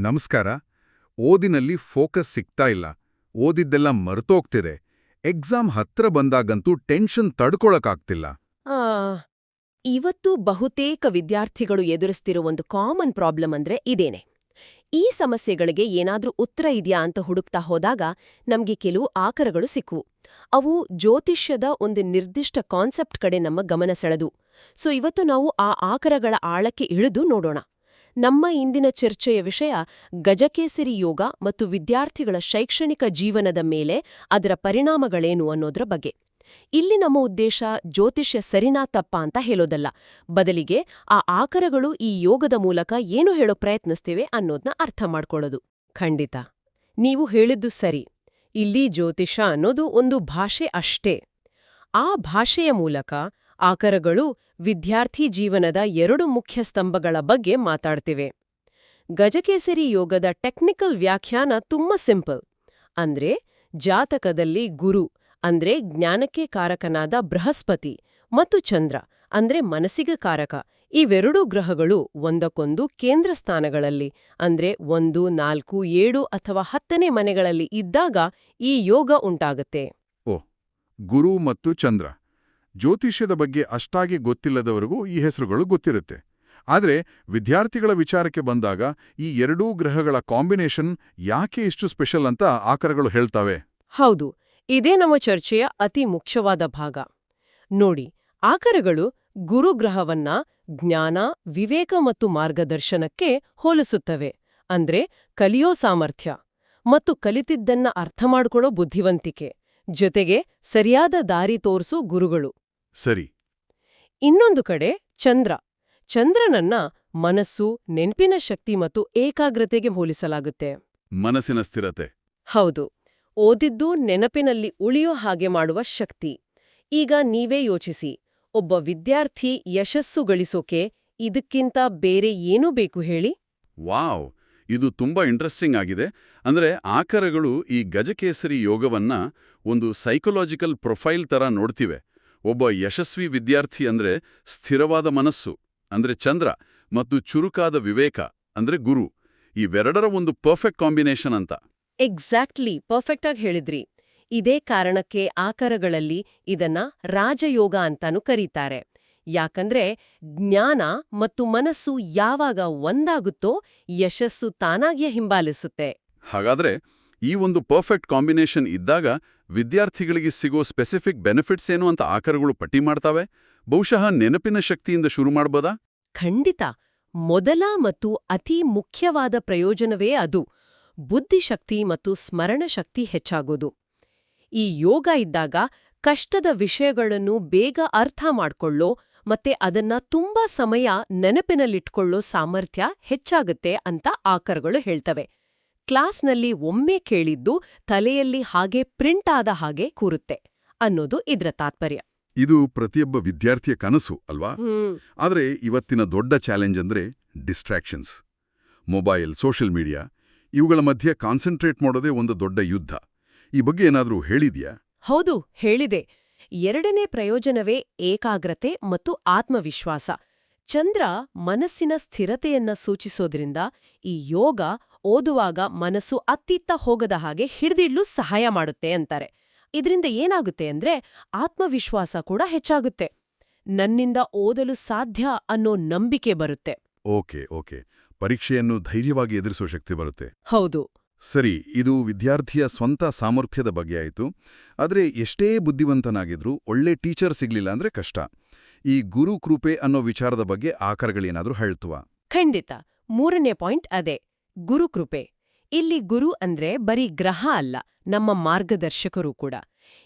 ನಮಸ್ಕಾರ. ಓದಿನಲ್ಲಿ ಫೋಕಸ್ ಸಿಗ್ತಾ ಇಲ್ಲ. ಓದಿದ್ದೆಲ್ಲ ಮರೆತೋಗ್ತಿದೆ. ಎಕ್ಸಾಮ್ ಹತ್ರ ಬಂದಾಗಂತೂ ಟೆನ್ಷನ್ ತಡ್ಕೊಳಕ್ಕಾಗ್ತಿಲ್ಲ. ಇವತ್ತು ಬಹುತೇಕ ವಿದ್ಯಾರ್ಥಿಗಳು ಎದುರಿಸ್ತಿರೋ ಒಂದು ಕಾಮನ್ ಪ್ರಾಬ್ಲಮ್ ಅಂದ್ರೆ ಇದೇನೆ. ಈ ಸಮಸ್ಯೆಗಳಿಗೆ ಏನಾದ್ರೂ ಉತ್ತರ ಇದೆಯಾ ಅಂತ ಹುಡುಕ್ತಾ ಹೋದಾಗ ನಮ್ಗೆ ಕೆಲವು ಆಕರಗಳು ಸಿಕ್ಕು. ಅವು ಜ್ಯೋತಿಷ್ಯದ ಒಂದು ನಿರ್ದಿಷ್ಟ ಕಾನ್ಸೆಪ್ಟ್ ಕಡೆ ನಮ್ಮ ಗಮನ ಸೆಳೆದು. ಸೊ, ಇವತ್ತು ನಾವು ಆ ಆಕರಗಳ ಆಳಕ್ಕೆ ಇಳಿದು ನೋಡೋಣ. ನಮ್ಮ ಇಂದಿನ ಚರ್ಚೆಯ ವಿಷಯ ಗಜಕೇಸರಿ ಯೋಗ ಮತ್ತು ವಿದ್ಯಾರ್ಥಿಗಳ ಶೈಕ್ಷಣಿಕ ಜೀವನದ ಮೇಲೆ ಅದರ ಪರಿಣಾಮಗಳೇನು ಅನ್ನೋದ್ರ ಬಗ್ಗೆ. ಇಲ್ಲಿ ನಮ್ಮ ಉದ್ದೇಶ ಜ್ಯೋತಿಷ್ಯ ಸರಿನಾ ತಪ್ಪಾ ಅಂತ ಹೇಳೋದಲ್ಲ. ಬದಲಿಗೆ ಆ ಆಕರಗಳು ಈ ಯೋಗದ ಮೂಲಕ ಏನು ಹೇಳೋ ಪ್ರಯತ್ನಿಸ್ತಿವೆ ಅನ್ನೋದನ್ನ ಅರ್ಥ ಮಾಡ್ಕೊಳ್ಳೋದು. ಖಂಡಿತ. ನೀವು ಹೇಳಿದ್ದು ಸರಿ. ಇಲ್ಲಿ ಜ್ಯೋತಿಷ ಅನ್ನೋದು ಒಂದು ಭಾಷೆ ಅಷ್ಟೇ. ಆ ಭಾಷೆಯ ಮೂಲಕ ಆಕರಗಳು ವಿದ್ಯಾರ್ಥಿ ಜೀವನದ ಎರಡು ಮುಖ್ಯ ಸ್ತಂಭಗಳ ಬಗ್ಗೆ ಮಾತಾಡ್ತಿವೆ. ಗಜಕೇಸರಿ ಯೋಗದ ಟೆಕ್ನಿಕಲ್ ವ್ಯಾಖ್ಯಾನ ತುಂಬಾ ಸಿಂಪಲ್. ಅಂದ್ರೆ ಜಾತಕದಲ್ಲಿ ಗುರು, ಅಂದ್ರೆ ಜ್ಞಾನಕ್ಕೆ ಕಾರಕನಾದ ಬೃಹಸ್ಪತಿ ಮತ್ತು ಚಂದ್ರ, ಅಂದ್ರೆ ಮನಸ್ಸಿಗೆ ಕಾರಕ. ಇವೆರಡೂ ಗ್ರಹಗಳು ಒಂದಕ್ಕೊಂದು ಕೇಂದ್ರ ಸ್ಥಾನಗಳಲ್ಲಿ, ಅಂದ್ರೆ ಒಂದು, ನಾಲ್ಕು, ಏಳು ಅಥವಾ ಹತ್ತನೇ ಮನೆಗಳಲ್ಲಿ ಇದ್ದಾಗ ಈ ಯೋಗ ಉಂಟಾಗತ್ತೆ. ಗುರು ಮತ್ತು ಚಂದ್ರ. ಜ್ಯೋತಿಷ್ಯದ ಬಗ್ಗೆ ಅಷ್ಟಾಗಿ ಗೊತ್ತಿಲ್ಲದವರಿಗೂ ಈ ಹೆಸರುಗಳು ಗೊತ್ತಿರುತ್ತೆ. ಆದರೆ ವಿದ್ಯಾರ್ಥಿಗಳ ವಿಚಾರಕ್ಕೆ ಬಂದಾಗ ಈ ಎರಡೂ ಗ್ರಹಗಳ ಕಾಂಬಿನೇಷನ್ ಯಾಕೆ ಇಷ್ಟು ಸ್ಪೆಷಲ್ ಅಂತ ಆಕರಗಳು ಹೇಳ್ತವೆ. ಹೌದು, ಇದೇ ನಮ್ಮ ಚರ್ಚೆಯ ಅತಿ ಮುಖ್ಯವಾದ ಭಾಗ. ನೋಡಿ, ಆಕರಗಳು ಗುರುಗ್ರಹವನ್ನ ಜ್ಞಾನ, ವಿವೇಕ ಮತ್ತು ಮಾರ್ಗದರ್ಶನಕ್ಕೆ ಹೋಲಿಸುತ್ತವೆ. ಅಂದ್ರೆ ಕಲಿಯೋ ಸಾಮರ್ಥ್ಯ ಮತ್ತು ಕಲಿತಿದ್ದನ್ನ ಅರ್ಥ ಮಾಡ್ಕೊಳ್ಳೋ ಬುದ್ಧಿವಂತಿಕೆ. ಜೊತೆಗೆ ಸರಿಯಾದ ದಾರಿ ತೋರಿಸೋ ಗುರುಗಳು. ಸರಿ. ಇನ್ನೊಂದು ಕಡೆ ಚಂದ್ರ. ಚಂದ್ರನನ್ನ ಮನಸ್ಸು ನೆನ್ಪಿನ ಶಕ್ತಿ ಮತ್ತು ಏಕಾಗ್ರತೆಗೆ ಹೋಲಿಸಲಾಗುತ್ತೆ. ಮನಸ್ಸಿನ ಸ್ಥಿರತೆ. ಹೌದು. ಓದಿದ್ದು ನೆನಪಿನಲ್ಲಿ ಉಳಿಯೋ ಹಾಗೆ ಮಾಡುವ ಶಕ್ತಿ. ಈಗ ನೀವೇ ಯೋಚಿಸಿ. ಒಬ್ಬ ವಿದ್ಯಾರ್ಥಿ ಯಶಸ್ಸು ಗಳಿಸೋಕೆ ಇದಕ್ಕಿಂತ ಬೇರೆ ಏನೂ ಬೇಕು ಹೇಳಿ? ವಾವ್! ಇದು ತುಂಬಾ ಇಂಟ್ರೆಸ್ಟಿಂಗ್ ಆಗಿದೆ. ಅಂದ್ರೆ ಆಕರಗಳು ಈ ಗಜಕೇಸರಿ ಯೋಗವನ್ನ ಒಂದು ಸೈಕೊಲಾಜಿಕಲ್ ಪ್ರೊಫೈಲ್ ತರ ನೋಡ್ತಿವೆ. ಒಬ್ಬ ಯಶಸ್ವಿ ವಿದ್ಯಾರ್ಥಿ ಅಂದ್ರೆ ಸ್ಥಿರವಾದ ಮನಸ್ಸು ಅಂದ್ರೆ ಚಂದ್ರ ಮತ್ತು ಚುರುಕಾದ ವಿವೇಕ ಅಂದ್ರೆ ಗುರು. ಇವೆರಡರ ಒಂದು ಪರ್ಫೆಕ್ಟ್ ಕಾಂಬಿನೇಷನ್ ಅಂತ. ಎಕ್ಸಾಕ್ಟ್ಲಿ ಪರ್ಫೆಕ್ಟಾಗಿ ಹೇಳಿದ್ರಿ. ಇದೇ ಕಾರಣಕ್ಕೆ ಆಕರಗಳಲ್ಲಿ ಇದನ್ನ ರಾಜಯೋಗ ಅಂತಾನೂ ಕರೀತಾರೆ. ಯಾಕಂದ್ರೆ ಜ್ಞಾನ ಮತ್ತು ಮನಸ್ಸು ಯಾವಾಗ ಒಂದಾಗುತ್ತೋ ಯಶಸ್ಸು ತಾನಾಗಿಯೇ ಹಿಂಬಾಲಿಸುತ್ತೆ. ಹಾಗಾದ್ರೆ ಈ ಒಂದು ಪರ್ಫೆಕ್ಟ್ ಕಾಂಬಿನೇಷನ್ ಇದ್ದಾಗ ವಿದ್ಯಾರ್ಥಿಗಳಿಗೆ ಸಿಗೋ ಸ್ಪೆಸಿಫಿಕ್ ಬೆನಿಫಿಟ್ಸ್ ಏನು ಅಂತ ಆಕರಗಳು ಪಟ್ಟಿ ಮಾಡ್ತಾವೆ? ಬಹುಶಃ ನೆನಪಿನ ಶಕ್ತಿಯಿಂದ ಶುರು ಮಾಡ್ಬೋದಾ? ಖಂಡಿತ. ಮೊದಲ ಮತ್ತು ಅತಿ ಮುಖ್ಯವಾದ ಪ್ರಯೋಜನವೇ ಅದು. ಬುದ್ಧಿಶಕ್ತಿ ಮತ್ತು ಸ್ಮರಣ ಶಕ್ತಿ ಹೆಚ್ಚಾಗೋದು. ಈ ಯೋಗ ಇದ್ದಾಗ ಕಷ್ಟದ ವಿಷಯಗಳನ್ನು ಬೇಗ ಅರ್ಥ ಮಾಡ್ಕೊಳ್ಳೋ ಮತ್ತೆ ಅದನ್ನ ತುಂಬಾ ಸಮಯ ನೆನಪಿನಲ್ಲಿಟ್ಕೊಳ್ಳೋ ಸಾಮರ್ಥ್ಯ ಹೆಚ್ಚಾಗುತ್ತೆ ಅಂತ ಆಕರಗಳು ಹೇಳ್ತವೆ. ಕ್ಲಾಸ್ನಲ್ಲಿ ಒಮ್ಮೆ ಕೇಳಿದ್ದು ತಲೆಯಲ್ಲಿ ಹಾಗೆ ಪ್ರಿಂಟ್ ಆದ ಹಾಗೆ ಕೂರುತ್ತೆ ಅನ್ನೋದು ಇದ್ರ ತಾತ್ಪರ್ಯ. ಇದು ಪ್ರತಿಯೊಬ್ಬ ವಿದ್ಯಾರ್ಥಿಯ ಕನಸು ಅಲ್ವಾ? ಆದರೆ ಇವತ್ತಿನ ದೊಡ್ಡ ಚಾಲೆಂಜ್ ಅಂದ್ರೆ ಡಿಸ್ಟ್ರಾಕ್ಷನ್ಸ್. ಮೊಬೈಲ್ ಸೋಷಿಯಲ್ ಮೀಡಿಯಾ ಇವುಗಳ ಮಧ್ಯೆ ಕಾನ್ಸಂಟ್ರೇಟ್ ಮಾಡೋದೇ ಒಂದು ದೊಡ್ಡ ಯುದ್ಧ. ಈ ಬಗ್ಗೆ ಏನಾದರೂ ಹೇಳಿದ್ಯಾ? ಹೌದು ಹೇಳಿದೆ. ಎರಡನೇ ಪ್ರಯೋಜನವೇ ಏಕಾಗ್ರತೆ ಮತ್ತು ಆತ್ಮವಿಶ್ವಾಸ. ಚಂದ್ರ ಮನಸ್ಸಿನ ಸ್ಥಿರತೆಯನ್ನ ಸೂಚಿಸೋದ್ರಿಂದ ಈ ಯೋಗ ಓದುವಾಗ ಮನಸ್ಸು ಅತ್ತಿತ್ತ ಹೋಗದ ಹಾಗೆ ಹಿಡಿದಿಡ್ಲು ಸಹಾಯ ಮಾಡುತ್ತೆ ಅಂತಾರೆ. ಇದರಿಂದ ಏನಾಗುತ್ತೆ ಅಂದ್ರೆ ಆತ್ಮವಿಶ್ವಾಸ ಕೂಡ ಹೆಚ್ಚಾಗುತ್ತೆ. ನನ್ನಿಂದ ಓದಲು ಸಾಧ್ಯ ಅನ್ನೋ ನಂಬಿಕೆ ಬರುತ್ತೆ. Okay okay. ಪರೀಕ್ಷೆಯನ್ನು ಧೈರ್ಯವಾಗಿ ಎದುರಿಸುವ ಶಕ್ತಿ ಬರುತ್ತೆ. ಹೌದು. ಸರಿ ಇದು ವಿದ್ಯಾರ್ಥಿಯ ಸ್ವಂತ ಸಾಮರ್ಥ್ಯದ ಬಗ್ಗೆ ಆಯಿತು. ಆದರೆ ಎಷ್ಟೇ ಬುದ್ಧಿವಂತನಾಗಿದ್ರೂ ಒಳ್ಳೆ ಟೀಚರ್ ಸಿಗ್ಲಿಲ್ಲ ಅಂದ್ರೆ ಕಷ್ಟ. ಈ ಗುರು ಕೃಪೆ ಅನ್ನೋ ವಿಚಾರದ ಬಗ್ಗೆ ಆಕರಗಳೇನಾದ್ರೂ ಹೇಳ್ತುವ? ಖಂಡಿತ. ಮೂರನೇ ಪಾಯಿಂಟ್ ಅದೇ. ಗುರುಕೃಪೆ ಇಲ್ಲಿ ಗುರು ಅಂದ್ರೆ ಬರೀ ಗ್ರಹ ಅಲ್ಲ ನಮ್ಮ ಮಾರ್ಗದರ್ಶಕರು ಕೂಡ.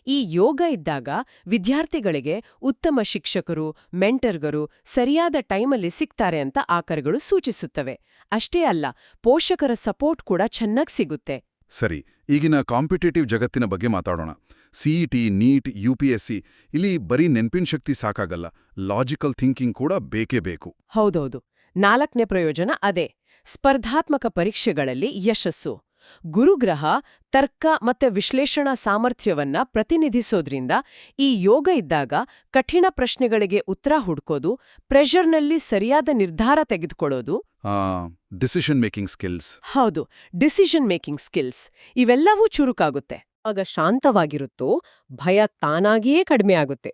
ಈ ಯೋಗ ಇದ್ದಾಗ ವಿದ್ಯಾರ್ಥಿಗಳಿಗೆ ಉತ್ತಮ ಶಿಕ್ಷಕರು ಮೆಂಟರ್ಗರು ಸರಿಯಾದ ಟೈಮಲ್ಲಿ ಸಿಗ್ತಾರೆ ಅಂತ ಆಕರಗಳು ಸೂಚಿಸುತ್ತವೆ. ಅಷ್ಟೇ ಅಲ್ಲ ಪೋಷಕರ ಸಪೋರ್ಟ್ ಕೂಡ ಚೆನ್ನಾಗ್ ಸಿಗುತ್ತೆ. ಸರಿ ಈಗಿನ ಕಾಂಪಿಟೇಟಿವ್ ಜಗತ್ತಿನ ಬಗ್ಗೆ ಮಾತಾಡೋಣ. ಸಿಇಟಿ ನೀಟ್ ಯುಪಿಎಸ್ಸಿ ಇಲ್ಲಿ ಬರೀ ನೆನ್ಪಿನ ಶಕ್ತಿ ಸಾಕಾಗಲ್ಲ ಲಾಜಿಕಲ್ ಥಿಂಕಿಂಗ್ ಕೂಡ ಬೇಕೇ ಬೇಕು. ಹೌದೌದು. ನಾಲ್ಕನೇ ಪ್ರಯೋಜನ ಅದೇ. ಸ್ಪರ್ಧಾತ್ಮಕ ಪರೀಕ್ಷೆಗಳಲ್ಲಿ ಯಶಸ್ಸು. ಗುರುಗ್ರಹ ತರ್ಕ ಮತ್ತೆ ವಿಶ್ಲೇಷಣಾ ಸಾಮರ್ಥ್ಯವನ್ನ ಪ್ರತಿನಿಧಿಸೋದ್ರಿಂದ ಈ ಯೋಗ ಇದ್ದಾಗ ಕಠಿಣ ಪ್ರಶ್ನೆಗಳಿಗೆ ಉತ್ತರ ಹುಡ್ಕೋದು ಪ್ರೆಷರ್ನಲ್ಲಿ ಸರಿಯಾದ ನಿರ್ಧಾರ ತೆಗೆದುಕೊಳ್ಳೋದು. ಡಿಸಿಷನ್ ಮೇಕಿಂಗ್ ಸ್ಕಿಲ್ಸ್ ಹೌದು ಡಿಸಿಷನ್ ಮೇಕಿಂಗ್ ಸ್ಕಿಲ್ಸ್ ಇವೆಲ್ಲವೂ ಚುರುಕಾಗುತ್ತೆ. ಆಗ ಶಾಂತವಾಗಿರುತ್ತೋ ಭಯ ತಾನಾಗಿಯೇ ಕಡಿಮೆ ಆಗುತ್ತೆ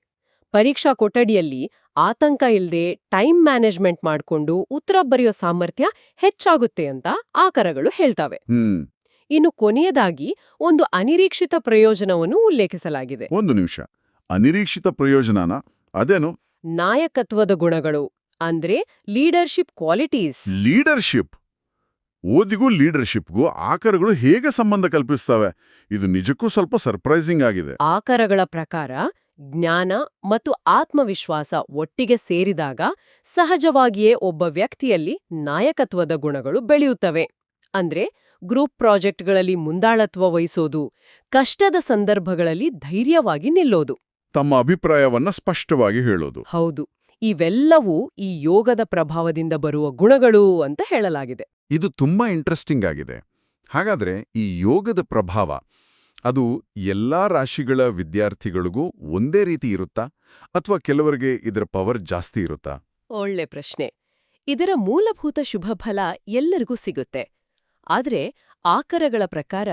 ಪರೀಕ್ಷಾ ಕೊಠಡಿಯಲ್ಲಿ ಆತಂಕ ಇಲ್ಲದೆ ಟೈಮ್ ಮ್ಯಾನೇಜ್ಮೆಂಟ್ ಮಾಡ್ಕೊಂಡು ಉತ್ತರ ಬರೆಯೋ ಸಾಮರ್ಥ್ಯ ಹೆಚ್ಚಾಗುತ್ತೆ ಅಂತ ಆಕರಗಳು ಹೇಳ್ತವೆ. ಇನ್ನು ಕೊನೆಯದಾಗಿ ಒಂದು ಅನಿರೀಕ್ಷಿತ ಪ್ರಯೋಜನವನ್ನು ಉಲ್ಲೇಖಿಸಲಾಗಿದೆ. ಒಂದು ನಿಮಿಷ. ಅನಿರೀಕ್ಷಿತ ಪ್ರಯೋಜನನ? ಅದೇನು? ನಾಯಕತ್ವದ ಗುಣಗಳು ಅಂದ್ರೆ ಲೀಡರ್ಶಿಪ್ ಕ್ವಾಲಿಟೀಸ್. ಲೀಡರ್ಶಿಪ್? ಓದಿಗೂ ಲೀಡರ್ಶಿಪ್ಗೂ ಆಕರಗಳು ಹೇಗೆ ಸಂಬಂಧ ಕಲ್ಪಿಸ್ತವೆ? ಇದು ನಿಜಕ್ಕೂ ಸ್ವಲ್ಪ ಸರ್ಪ್ರೈಸಿಂಗ್ ಆಗಿದೆ. ಆಕರಗಳ ಪ್ರಕಾರ ಜ್ಞಾನ ಮತ್ತು ಆತ್ಮವಿಶ್ವಾಸ ಒಟ್ಟಿಗೆ ಸೇರಿದಾಗ ಸಹಜವಾಗಿಯೇ ಒಬ್ಬ ವ್ಯಕ್ತಿಯಲ್ಲಿ ನಾಯಕತ್ವದ ಗುಣಗಳು ಬೆಳೆಯುತ್ತವೆ. ಅಂದ್ರೆ ಗ್ರೂಪ್ ಪ್ರಾಜೆಕ್ಟ್ಗಳಲ್ಲಿ ಮುಂದಾಳತ್ವ ವಹಿಸೋದು ಕಷ್ಟದ ಸಂದರ್ಭಗಳಲ್ಲಿ ಧೈರ್ಯವಾಗಿ ನಿಲ್ಲೋದು. ತಮ್ಮ ಅಭಿಪ್ರಾಯವನ್ನ ಸ್ಪಷ್ಟವಾಗಿ ಹೇಳೋದು. ಹೌದು ಇವೆಲ್ಲವೂ ಈ ಯೋಗದ ಪ್ರಭಾವದಿಂದ ಬರುವ ಗುಣಗಳು ಅಂತ ಹೇಳಲಾಗಿದೆ. ಇದು ತುಂಬಾ ಇಂಟ್ರೆಸ್ಟಿಂಗ್ ಆಗಿದೆ. ಹಾಗಾದ್ರೆ ಈ ಯೋಗದ ಪ್ರಭಾವ ಅದು ಎಲ್ಲಾ ರಾಶಿಗಳ ವಿದ್ಯಾರ್ಥಿಗಳಿಗೂ ಒಂದೇ ರೀತಿ ಇರುತ್ತಾ? ಅಥವಾ ಕೆಲವರಿಗೆ ಇದರ ಪವರ್ ಜಾಸ್ತಿ ಇರುತ್ತಾ? ಒಳ್ಳೆ ಪ್ರಶ್ನೆ. ಇದರ ಮೂಲಭೂತ ಶುಭಫಲ ಎಲ್ಲರಿಗೂ ಸಿಗುತ್ತೆ. ಆದರೆ ಆಕರಗಳ ಪ್ರಕಾರ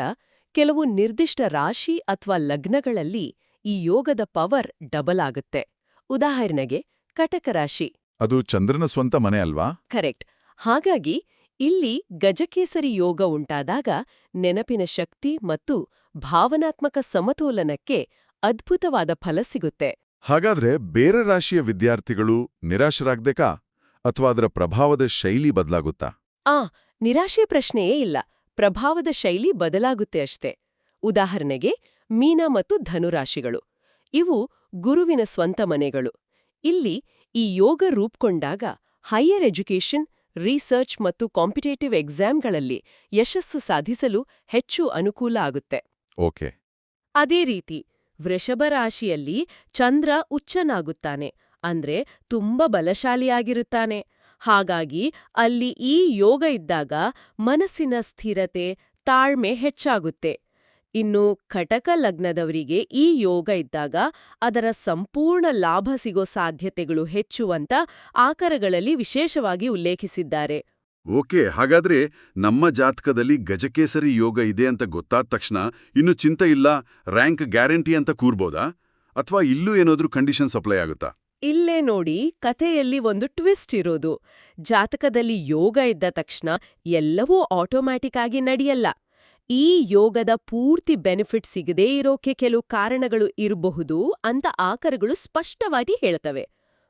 ಕೆಲವು ನಿರ್ದಿಷ್ಟ ರಾಶಿ ಅಥವಾ ಲಗ್ನಗಳಲ್ಲಿ ಈ ಯೋಗದ ಪವರ್ ಡಬಲ್ ಆಗುತ್ತೆ. ಉದಾಹರಣೆಗೆ ಕಟಕ ರಾಶಿ. ಅದು ಚಂದ್ರನ ಸ್ವಂತ ಮನೆ ಅಲ್ವಾ? ಕರೆಕ್ಟ್. ಹಾಗಾಗಿ ಇಲ್ಲಿ ಗಜಕೇಸರಿ ಯೋಗ ಉಂಟಾದಾಗ ನೆನಪಿನ ಶಕ್ತಿ ಮತ್ತು ಭಾವನಾತ್ಮಕ ಸಮತೋಲನಕ್ಕೆ ಅದ್ಭುತವಾದ ಫಲ ಸಿಗುತ್ತೆ. ಹಾಗಾದ್ರೆ ಬೇರೆ ರಾಶಿಯ ವಿದ್ಯಾರ್ಥಿಗಳು ನಿರಾಶರಾಗ್ಬೇಕಾ? ಅಥವಾ ಅದರ ಪ್ರಭಾವದ ಶೈಲಿ ಬದಲಾಗುತ್ತಾ? ಆ ನಿರಾಶೆ ಪ್ರಶ್ನೆಯೇ ಇಲ್ಲ. ಪ್ರಭಾವದ ಶೈಲಿ ಬದಲಾಗುತ್ತೆ ಅಷ್ಟೇ. ಉದಾಹರಣೆಗೆ ಮೀನ ಮತ್ತು ಧನುರಾಶಿಗಳು. ಇವು ಗುರುವಿನ ಸ್ವಂತ ಮನೆಗಳು. ಇಲ್ಲಿ ಈ ಯೋಗ ರೂಪ್ಕೊಂಡಾಗ ಹೈಯರ್ ಎಜುಕೇಷನ್ ರಿಸರ್ಚ್ ಮತ್ತು ಕಾಂಪಿಟೇಟಿವ್ ಎಕ್ಸಾಮ್ಗಳಲ್ಲಿ ಯಶಸ್ಸು ಸಾಧಿಸಲು ಹೆಚ್ಚು ಅನುಕೂಲ ಆಗುತ್ತೆ. ಓಕೆ. ಅದೇ ರೀತಿ ವೃಷಭ ರಾಶಿಯಲ್ಲಿ ಚಂದ್ರ ಉಚ್ಚನಾಗುತ್ತಾನೆ ಅಂದ್ರೆ ತುಂಬ ಬಲಶಾಲಿಯಾಗಿರುತ್ತಾನೆ. ಹಾಗಾಗಿ ಅಲ್ಲಿ ಈ ಯೋಗ ಇದ್ದಾಗ ಮನಸ್ಸಿನ ಸ್ಥಿರತೆ ತಾಳ್ಮೆ ಹೆಚ್ಚಾಗುತ್ತೆ. ಇನ್ನು ಕಟಕ ಲಗ್ನದವರಿಗೆ ಈ ಯೋಗ ಇದ್ದಾಗ ಅದರ ಸಂಪೂರ್ಣ ಲಾಭ ಸಿಗೋ ಸಾಧ್ಯತೆಗಳು ಹೆಚ್ಚುವಂತ ಆಕರಗಳಲ್ಲಿ ವಿಶೇಷವಾಗಿ ಉಲ್ಲೇಖಿಸಿದ್ದಾರೆ. ಓಕೆ ಹಾಗಾದ್ರೆ ನಮ್ಮ ಜಾತಕದಲ್ಲಿ ಗಜಕೇಸರಿ ಯೋಗ ಇದೆ ಅಂತ ಗೊತ್ತಾದ ತಕ್ಷಣ ಇನ್ನು ಚಿಂತೆ ಇಲ್ಲ ರ್ಯಾಂಕ್ ಗ್ಯಾರಂಟಿ ಅಂತ ಕೂರ್ಬೋದಾ? ಅಥವಾ ಇಲ್ಲೂ ಏನಾದ್ರೂ ಕಂಡೀಷನ್ ಅಪ್ಲೈ ಆಗುತ್ತಾ? ಇಲ್ಲೇ ನೋಡಿ ಕಥೆಯಲ್ಲಿ ಒಂದು ಟ್ವಿಸ್ಟ್ ಇರೋದು. ಜಾತಕದಲ್ಲಿ ಯೋಗ ಇದ್ದ ತಕ್ಷಣ ಎಲ್ಲವೂ ಆಟೋಮ್ಯಾಟಿಕ್ ಆಗಿ ನಡೆಯಲ್ಲ. ಈ ಯೋಗದ ಪೂರ್ತಿ ಬೆನಿಫಿಟ್ ಸಿಗದೇ ಇರೋಕೆ ಕೆಲವು ಕಾರಣಗಳು ಇರಬಹುದು ಅಂತ ಆಕರಗಳು ಸ್ಪಷ್ಟವಾಗಿ ಹೇಳ್ತವೆ.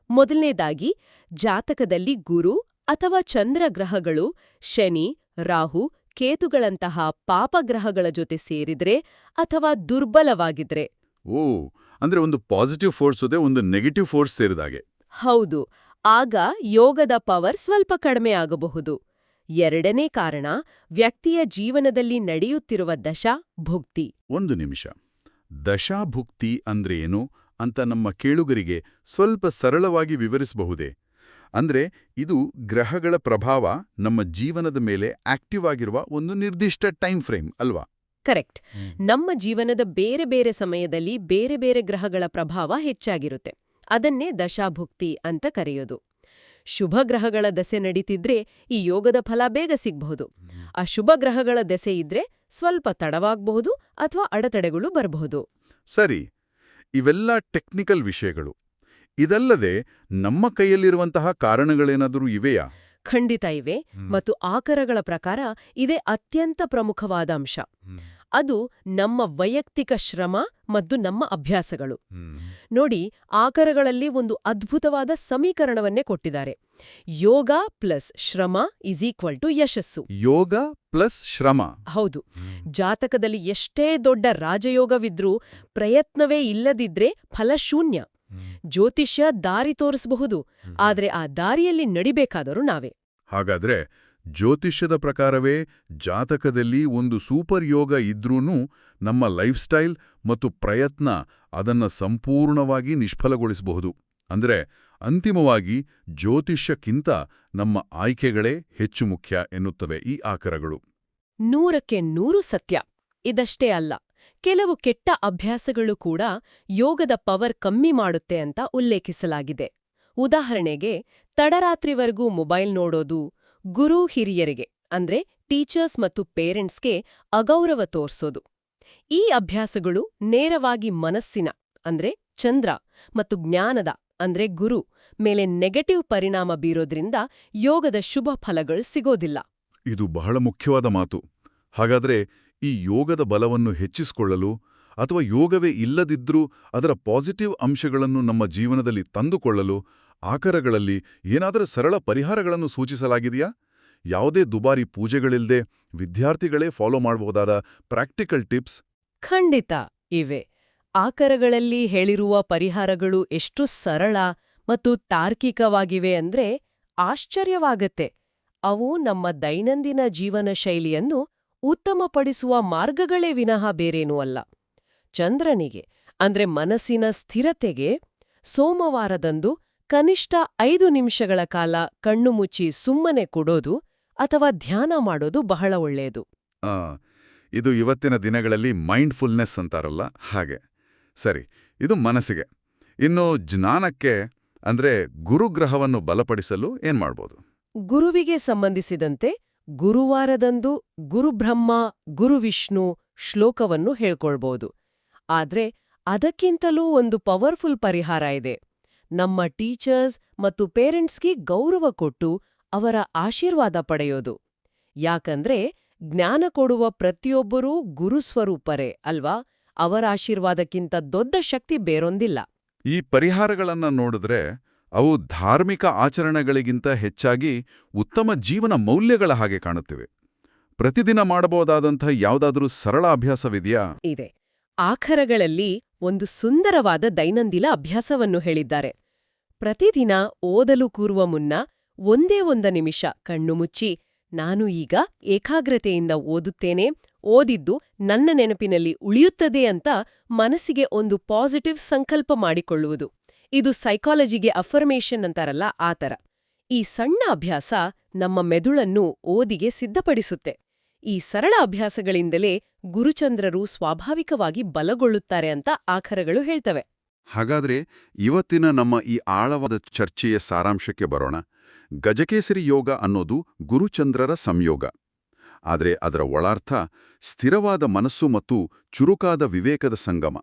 ಮೊದಲನೇದಾಗಿ ಜಾತಕದಲ್ಲಿ ಗುರು ಅಥವಾ ಚಂದ್ರ ಗ್ರಹಗಳು ಶನಿ ರಾಹು ಕೇತುಗಳಂತಹ ಪಾಪಗ್ರಹಗಳ ಜೊತೆ ಸೇರಿದ್ರೆ ಅಥವಾ ದುರ್ಬಲವಾಗಿದ್ರೆ. ಓ ಅಂದ್ರೆ ಒಂದು ಪಾಸಿಟಿವ್ ಫೋರ್ಸ್ ಒಂದು ನೆಗೆಟಿವ್ ಫೋರ್ಸ್ ಸೇರಿದಾಗೆ. ಹೌದು ಆಗ ಯೋಗದ ಪವರ್ ಸ್ವಲ್ಪ ಕಡಿಮೆ ಆಗಬಹುದು. ಎರಡನೇ ಕಾರಣ ವ್ಯಕ್ತಿಯ ಜೀವನದಲ್ಲಿ ನಡೆಯುತ್ತಿರುವ ದಶಾ ಭುಕ್ತಿ. ಒಂದು ನಿಮಿಷ. ದಶಾಭುಕ್ತಿ ಅಂದ್ರೆ ಏನು ಅಂತ ನಮ್ಮ ಕೇಳುಗರಿಗೆ ಸ್ವಲ್ಪ ಸರಳವಾಗಿ ವಿವರಿಸಬಹುದೇ? ಅಂದ್ರೆ ಇದು ಗ್ರಹಗಳ ಪ್ರಭಾವ ನಮ್ಮ ಜೀವನದ ಮೇಲೆ ಆಕ್ಟಿವ್ ಆಗಿರುವ ಒಂದು ನಿರ್ದಿಷ್ಟ ಟೈಮ್ ಫ್ರೇಮ್ ಅಲ್ವಾ? ಕರೆಕ್ಟ್. ನಮ್ಮ ಜೀವನದ ಬೇರೆ ಬೇರೆ ಸಮಯದಲ್ಲಿ ಬೇರೆ ಬೇರೆ ಗ್ರಹಗಳ ಪ್ರಭಾವ ಹೆಚ್ಚಾಗಿರುತ್ತೆ. ಅದನ್ನೇ ದಶಾಭುಕ್ತಿ ಅಂತ ಕರೆಯೋದು. ಶುಭ ಗ್ರಹಗಳ ದಸೆ ನಡೀತಿದ್ರೆ ಈ ಯೋಗದ ಫಲ ಬೇಗ ಸಿಗ್ಬಹುದು. ಆ ಶುಭ ಗ್ರಹಗಳ ದೆಸೆ ಇದ್ರೆ ಸ್ವಲ್ಪ ತಡವಾಗಬಹುದು ಅಥವಾ ಅಡೆತಡೆಗಳು ಬರಬಹುದು. ಸರಿ ಇವೆಲ್ಲ ಟೆಕ್ನಿಕಲ್ ವಿಷಯಗಳು. ಇದಲ್ಲದೆ ನಮ್ಮ ಕೈಯಲ್ಲಿರುವಂತಹ ಕಾರಣಗಳೇನಾದರೂ ಇವೆಯಾ? ಖಂಡಿತ ಇವೆ ಮತ್ತು ಆಕರಗಳ ಪ್ರಕಾರ ಇದೇ ಅತ್ಯಂತ ಪ್ರಮುಖವಾದ ಅಂಶ. ಅದು ನಮ್ಮ ವೈಯಕ್ತಿಕ ಶ್ರಮ ಮತ್ತು ನಮ್ಮ ಅಭ್ಯಾಸಗಳು. ನೋಡಿ ಆಕರಗಳಲ್ಲಿ ಒಂದು ಅದ್ಭುತವಾದ ಸಮೀಕರಣವನ್ನೇ ಕೊಟ್ಟಿದ್ದಾರೆ. ಯೋಗ ಪ್ಲಸ್ ಶ್ರಮ ಇಸ್ ಈಕ್ವಲ್ ಟು ಯಶಸ್ಸು. ಯೋಗ ಪ್ಲಸ್ ಶ್ರಮ. ಹೌದು. ಜಾತಕದಲ್ಲಿ ಎಷ್ಟೇ ದೊಡ್ಡ ರಾಜಯೋಗವಿದ್ರೂ ಪ್ರಯತ್ನವೇ ಇಲ್ಲದಿದ್ರೆ ಫಲಶೂನ್ಯ ಜ್ಯೋತಿಷ್ಯ ದಾರಿ ತೋರಿಸಬಹುದು. ಆದರೆ ಆ ದಾರಿಯಲ್ಲಿ ನಡಿಬೇಕಾದರೂ ನಾವೇ. ಹಾಗಾದ್ರೆ ಜ್ಯೋತಿಷ್ಯದ ಪ್ರಕಾರವೇ ಜಾತಕದಲ್ಲಿ ಒಂದು ಸೂಪರ್ ಯೋಗ ಇದ್ರೂ ನಮ್ಮ ಲೈಫ್ಸ್ಟೈಲ್ ಮತ್ತು ಪ್ರಯತ್ನ ಅದನ್ನ ಸಂಪೂರ್ಣವಾಗಿ ನಿಷ್ಫಲಗೊಳಿಸಬಹುದು. ಅಂದರೆ ಅಂತಿಮವಾಗಿ ಜ್ಯೋತಿಷ್ಯಕ್ಕಿಂತ ನಮ್ಮ ಆಯ್ಕೆಗಳೇ ಹೆಚ್ಚು ಮುಖ್ಯ ಎನ್ನುತ್ತವೆ ಈ ಆಕರಗಳು. ನೂರಕ್ಕೆ ನೂರು ಸತ್ಯ. ಇದಷ್ಟೇ ಅಲ್ಲ, ಕೆಲವು ಕೆಟ್ಟ ಅಭ್ಯಾಸಗಳು ಕೂಡ ಯೋಗದ ಪವರ್ ಕಮ್ಮಿ ಮಾಡುತ್ತೆ ಅಂತ ಉಲ್ಲೇಖಿಸಲಾಗಿದೆ. ಉದಾಹರಣೆಗೆ, ತಡರಾತ್ರಿವರೆಗೂ ಮೊಬೈಲ್ ನೋಡೋದು ಗುರು ಹಿರಿಯರಿಗೆ, ಅಂದ್ರೆ ಟೀಚರ್ಸ್ ಮತ್ತು ಪೇರೆಂಟ್ಸ್ಗೆ ಅಗೌರವ ತೋರ್ಸೋದು. ಈ ಅಭ್ಯಾಸಗಳು ನೇರವಾಗಿ ಮನಸ್ಸಿನ, ಅಂದ್ರೆ ಚಂದ್ರ ಮತ್ತು ಜ್ಞಾನದ, ಅಂದ್ರೆ ಗುರು ಮೇಲೆ ನೆಗೆಟಿವ್ ಪರಿಣಾಮ ಬೀರೋದ್ರಿಂದ ಯೋಗದ ಶುಭ ಫಲಗಳು ಸಿಗೋದಿಲ್ಲ. ಇದು ಬಹಳ ಮುಖ್ಯವಾದ ಮಾತು. ಹಾಗಾದ್ರೆ ಈ ಯೋಗದ ಬಲವನ್ನು ಹೆಚ್ಚಿಸಿಕೊಳ್ಳಲು ಅಥವಾ ಯೋಗವೇ ಇಲ್ಲದಿದ್ರೂ ಅದರ ಪಾಸಿಟಿವ್ ಅಂಶಗಳನ್ನು ನಮ್ಮ ಜೀವನದಲ್ಲಿ ತಂದುಕೊಳ್ಳಲು ಆಕರಗಳಲ್ಲಿ ಏನಾದರೂ ಸರಳ ಪರಿಹಾರಗಳನ್ನು ಸೂಚಿಸಲಾಗಿದೆಯಾ? ಯಾವುದೇ ದುಬಾರಿ ಪೂಜೆಗಳಿಲ್ಲದೆ ವಿದ್ಯಾರ್ಥಿಗಳೇ ಫಾಲೋ ಮಾಡಬಹುದಾದ ಪ್ರಾಕ್ಟಿಕಲ್ ಟಿಪ್ಸ್? ಖಂಡಿತ, ಇವೆ. ಆಕರಗಳಲ್ಲಿ ಹೇಳಿರುವ ಪರಿಹಾರಗಳು ಎಷ್ಟು ಸರಳ ಮತ್ತು ತಾರ್ಕಿಕವಾಗಿವೆ ಅಂದ್ರೆ ಆಶ್ಚರ್ಯವಾಗತ್ತೆ. ಅವು ನಮ್ಮ ದೈನಂದಿನ ಜೀವನ ಶೈಲಿಯನ್ನು ಉತ್ತಮಪಡಿಸುವ ಮಾರ್ಗಗಳೇ ವಿನಃ ಬೇರೇನೂ ಅಲ್ಲ. ಚಂದ್ರನಿಗೆ, ಅಂದ್ರೆ ಮನಸ್ಸಿನ ಸ್ಥಿರತೆಗೆ ಸೋಮವಾರದಂದು ಕನಿಷ್ಠ ಐದು ನಿಮಿಷಗಳ ಕಾಲ ಕಣ್ಣು ಮುಚ್ಚಿ ಸುಮ್ಮನೆ ಕೊಡೋದು ಅಥವಾ ಧ್ಯಾನ ಮಾಡೋದು ಬಹಳ ಒಳ್ಳೆಯದು. ಇದು ಇವತ್ತಿನ ದಿನಗಳಲ್ಲಿ ಮೈಂಡ್ಫುಲ್ನೆಸ್ ಅಂತಾರಲ್ಲ ಹಾಗೆ. ಸರಿ ಇದು ಮನಸ್ಸಿಗೆ. ಇನ್ನು ಜ್ಞಾನಕ್ಕೆ ಅಂದ್ರೆ ಗುರುಗ್ರಹವನ್ನು ಬಲಪಡಿಸಲು ಏನ್ ಮಾಡ್ಬೋದು? ಗುರುವಿಗೆ ಸಂಬಂಧಿಸಿದಂತೆ ಗುರುವಾರದಂದು ಗುರುಬ್ರಹ್ಮ ಗುರುವಿಷ್ಣು ಶ್ಲೋಕವನ್ನು ಹೇಳ್ಕೊಳ್ಬೋದು. ಆದ್ರೆ ಅದಕ್ಕಿಂತಲೂ ಒಂದು ಪವರ್ಫುಲ್ ಪರಿಹಾರ ಇದೆ. ನಮ್ಮ ಟೀಚರ್ಸ್ ಮತ್ತು ಪೇರೆಂಟ್ಸ್ಗೆ ಗೌರವ ಕೊಟ್ಟು ಅವರ ಆಶೀರ್ವಾದ ಪಡೆಯೋದು. ಯಾಕಂದ್ರೆ ಜ್ಞಾನ ಕೊಡುವ ಪ್ರತಿಯೊಬ್ಬರೂ ಗುರುಸ್ವರೂಪರೇ ಅಲ್ವಾ? ಅವರ ಆಶೀರ್ವಾದಕ್ಕಿಂತ ದೊಡ್ಡ ಶಕ್ತಿ ಬೇರೊಂದಿಲ್ಲ. ಈ ಪರಿಹಾರಗಳನ್ನ ನೋಡಿದ್ರೆ ಅವು ಧಾರ್ಮಿಕ ಆಚರಣೆಗಳಿಗಿಂತ ಹೆಚ್ಚಾಗಿ ಉತ್ತಮ ಜೀವನ ಮೌಲ್ಯಗಳ ಹಾಗೆ ಕಾಣುತ್ತಿವೆ. ಪ್ರತಿದಿನ ಮಾಡಬಹುದಾದಂಥ ಯಾವುದಾದ್ರೂ ಸರಳ ಅಭ್ಯಾಸವಿದೆಯಾ? ಇದೆ. ಆಖರಗಳಲ್ಲಿ ಒಂದು ಸುಂದರವಾದ ದೈನಂದಿನ ಅಭ್ಯಾಸವನ್ನು ಹೇಳಿದ್ದಾರೆ. ಪ್ರತಿದಿನ ಓದಲು ಕೂರುವ ಮುನ್ನ ಒಂದೇ ಒಂದ ನಿಮಿಷ ಕಣ್ಣು ಮುಚ್ಚಿ, ನಾನು ಈಗ ಏಕಾಗ್ರತೆಯಿಂದ ಓದುತ್ತೇನೆ, ಓದಿದ್ದು ನನ್ನ ನೆನಪಿನಲ್ಲಿ ಉಳಿಯುತ್ತದೆ ಅಂತ ಮನಸ್ಸಿಗೆ ಒಂದು ಪಾಸಿಟಿವ್ ಸಂಕಲ್ಪ ಮಾಡಿಕೊಳ್ಳುವುದು. ಇದು ಸೈಕಾಲಜಿಗೆ ಅಫರ್ಮೇಷನ್ ಅಂತಾರಲ್ಲ ಆತರ ಈ ಸಣ್ಣ ಅಭ್ಯಾಸ ನಮ್ಮ ಮೆದುಳನ್ನು ಓದಿಗೆ ಸಿದ್ಧಪಡಿಸುತ್ತೆ. ಈ ಸರಳ ಅಭ್ಯಾಸಗಳಿಂದಲೇ ಗುರುಚಂದ್ರರು ಸ್ವಾಭಾವಿಕವಾಗಿ ಬಲಗೊಳ್ಳುತ್ತಾರೆ ಅಂತ ಆಖರಗಳು ಹೇಳ್ತವೆ. ಹಾಗಾದ್ರೆ ಇವತ್ತಿನ ನಮ್ಮ ಈ ಆಳವಾದ ಚರ್ಚೆಯ ಸಾರಾಂಶಕ್ಕೆ ಬರೋಣ. ಗಜಕೇಸರಿ ಯೋಗ ಅನ್ನೋದು ಗುರುಚಂದ್ರರ ಸಂಯೋಗ. ಆದರೆ ಅದರ ಒಳಾರ್ಥ ಸ್ಥಿರವಾದ ಮನಸ್ಸು ಮತ್ತು ಚುರುಕಾದ ವಿವೇಕದ ಸಂಗಮ.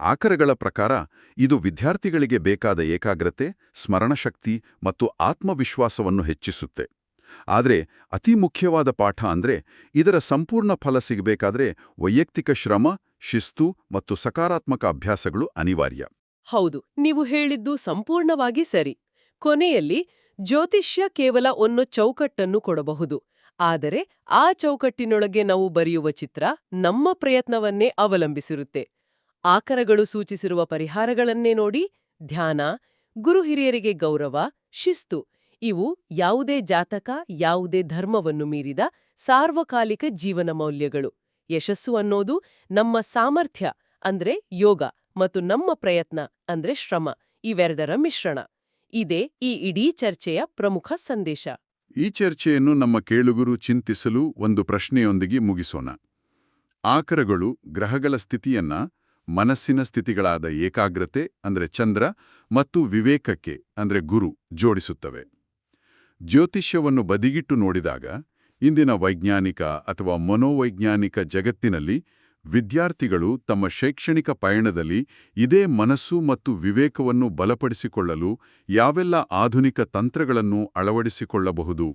ಆಕರಗಳ ಪ್ರಕಾರ ಇದು ವಿದ್ಯಾರ್ಥಿಗಳಿಗೆ ಬೇಕಾದ ಏಕಾಗ್ರತೆ, ಸ್ಮರಣಶಕ್ತಿ ಮತ್ತು ಆತ್ಮವಿಶ್ವಾಸವನ್ನು ಹೆಚ್ಚಿಸುತ್ತೆ. ಆದರೆ ಅತಿ ಮುಖ್ಯವಾದ ಪಾಠ ಅಂದ್ರೆ ಇದರ ಸಂಪೂರ್ಣ ಫಲ ಸಿಗಬೇಕಾದ್ರೆ ವೈಯಕ್ತಿಕ ಶ್ರಮ, ಶಿಸ್ತು ಮತ್ತು ಸಕಾರಾತ್ಮಕ ಅಭ್ಯಾಸಗಳು ಅನಿವಾರ್ಯ. ಹೌದು, ನೀವು ಹೇಳಿದ್ದು ಸಂಪೂರ್ಣವಾಗಿ ಸರಿ. ಕೊನೆಯಲ್ಲಿ ಜ್ಯೋತಿಷ್ಯ ಕೇವಲ ಒಂದು ಚೌಕಟ್ಟನ್ನು ಕೊಡಬಹುದು. ಆದರೆ ಆ ಚೌಕಟ್ಟಿನೊಳಗೆ ನಾವು ಬರೆಯುವ ಚಿತ್ರ ನಮ್ಮ ಪ್ರಯತ್ನವನ್ನೇ ಅವಲಂಬಿಸಿರುತ್ತೆ. ಆಕರಗಳು ಸೂಚಿಸಿರುವ ಪರಿಹಾರಗಳನ್ನೇ ನೋಡಿ ಧ್ಯಾನ ಗುರುಹಿರಿಯರಿಗೆ ಗೌರವ, ಶಿಸ್ತು ಇವು ಯಾವುದೇ ಜಾತಕ, ಯಾವುದೇ ಧರ್ಮವನ್ನು ಮೀರಿದ ಸಾರ್ವಕಾಲಿಕ ಜೀವನ ಮೌಲ್ಯಗಳು. ಯಶಸ್ಸು ಅನ್ನೋದು ನಮ್ಮ ಸಾಮರ್ಥ್ಯ ಅಂದ್ರೆ ಯೋಗ ಮತ್ತು ನಮ್ಮ ಪ್ರಯತ್ನ ಅಂದ್ರೆ ಶ್ರಮ ಇವೆರಡರ ಮಿಶ್ರಣ. ಇದೇ ಈ ಇಡೀ ಚರ್ಚೆಯ ಪ್ರಮುಖ ಸಂದೇಶ. ಈ ಚರ್ಚೆಯನ್ನು ನಮ್ಮ ಕೇಳುಗರು ಚಿಂತಿಸಲು ಒಂದು ಪ್ರಶ್ನೆಯೊಂದಿಗೆ ಮುಗಿಸೋಣ. ಆಕರಗಳು ಗ್ರಹಗಳ ಸ್ಥಿತಿಯನ್ನ ಮನಸ್ಸಿನ ಸ್ಥಿತಿಗಳಾದ ಏಕಾಗ್ರತೆ ಅಂದ್ರೆ ಚಂದ್ರ ಮತ್ತು ವಿವೇಕಕ್ಕೆ ಅಂದ್ರೆ ಗುರು ಜೋಡಿಸುತ್ತವೆ. ಜ್ಯೋತಿಷ್ಯವನ್ನು ಬದಿಗಿಟ್ಟು ನೋಡಿದಾಗ ಇಂದಿನ ವೈಜ್ಞಾನಿಕ ಅಥವಾ ಮನೋವೈಜ್ಞಾನಿಕ ಜಗತ್ತಿನಲ್ಲಿ ವಿದ್ಯಾರ್ಥಿಗಳು ತಮ್ಮ ಶೈಕ್ಷಣಿಕ ಪಯಣದಲ್ಲಿ ಇದೇ ಮನಸ್ಸು ಮತ್ತು ವಿವೇಕವನ್ನು ಬಲಪಡಿಸಿಕೊಳ್ಳಲು ಯಾವೆಲ್ಲ ಆಧುನಿಕ ತಂತ್ರಗಳನ್ನು ಅಳವಡಿಸಿಕೊಳ್ಳಬಹುದು?